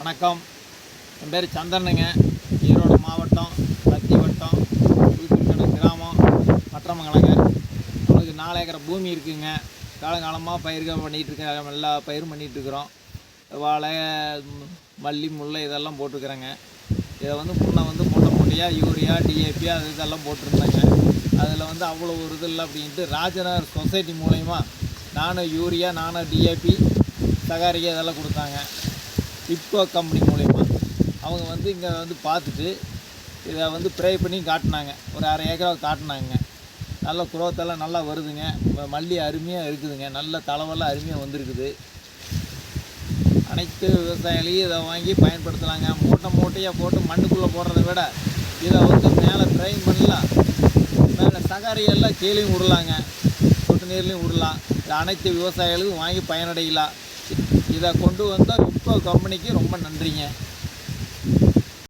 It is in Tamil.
வணக்கம். என் பேர் சந்திரனுங்க ஈரோடு மாவட்டம் பத்தி வட்டம் தூத்துக்குடி கிராமம் பட்டமங்கலங்க நமக்கு நாலு ஏக்கர் பூமி இருக்குங்க. காலங்காலமாக பயிர்கள் பண்ணிகிட்டு இருக்கேன் எல்லா பயிரும் பண்ணிகிட்ருக்குறோம் வாழை மல்லி முல்லை இதெல்லாம் போட்டிருக்கிறேங்க. இதை வந்து முன்னே வந்து மூட்டை மூட்டையாக யூரியா டிஏபி அது இதெல்லாம் போட்டிருந்தாங்க. அதில் வந்து அவ்வளோ ஒரு இது இல்லை அப்படின்ட்டு ராஜநகர் சொசைட்டி மூலயமா நானும் யூரியா நானும் டிஏபி சகாரிகா இதெல்லாம் கொடுத்தாங்க. இப்கோ கம்பெனி மூலயமா. அவங்க வந்து இங்கே வந்து பார்த்துட்டு இதை வந்து ப்ரே பண்ணி காட்டினாங்க. ஒரு அரை ஏக்கரா காட்டினாங்க. நல்ல குரோத்தெல்லாம் நல்லா வருதுங்க. மல்லி அருமையாக இருக்குதுங்க. நல்ல தலைவெல்லாம் அருமையாக வந்திருக்குது. அனைத்து விவசாயிகளையும் இதை வாங்கி பயன்படுத்தலாங்க. மூட்டை மூட்டையாக போட்டு மண்ணுக்குள்ளே போடுறத விட இதை வந்து மேலே ட்ரைன் பண்ணலாம். மேலே சகாரியெல்லாம் கீழேயும் விடலாங்க. சொட்டு நீர்லேயும் விடலாம். இது அனைத்து விவசாயிகளுக்கும் வாங்கி பயனடையலாம். இதை கொண்டு வந்தால் இப்போ கம்பெனிக்கு ரொம்ப நன்றிங்க.